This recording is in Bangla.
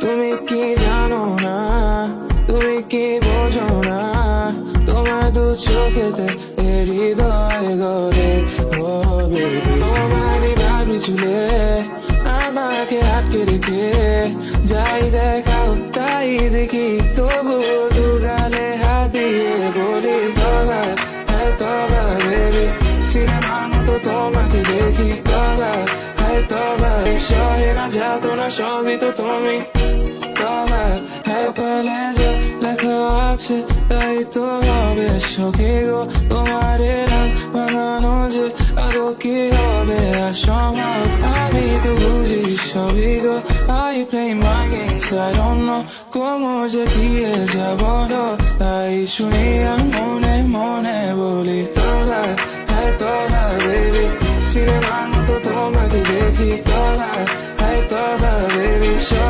তুমি কি জানো না? তুমি কি বোঝো না? তোমার দু চোখেতে হৃদয় গড়ে। হবে। তোমারই ভাবি চুলে আমাকে আটকে রেখে। যাই দেখাও, তাই দেখি তবু সহে না যাতো না, সবই তো তুমি। তবা হ্যাঁ কলেজে লেখা আছে, তাই তো হবে সখী গো। তোমার রাগ বানানো যে আরও কি হবে? আর সম্ভব আমি তো বুঝি সবই গো। I play my games I don't know como যে দিয়ে যাব তাই শুনি আর মনে মনে বলি, তবা হ্যাঁ তবা বেবি তোমাকে দেখি তবা হ্যাঁ তবা বেবি সহে না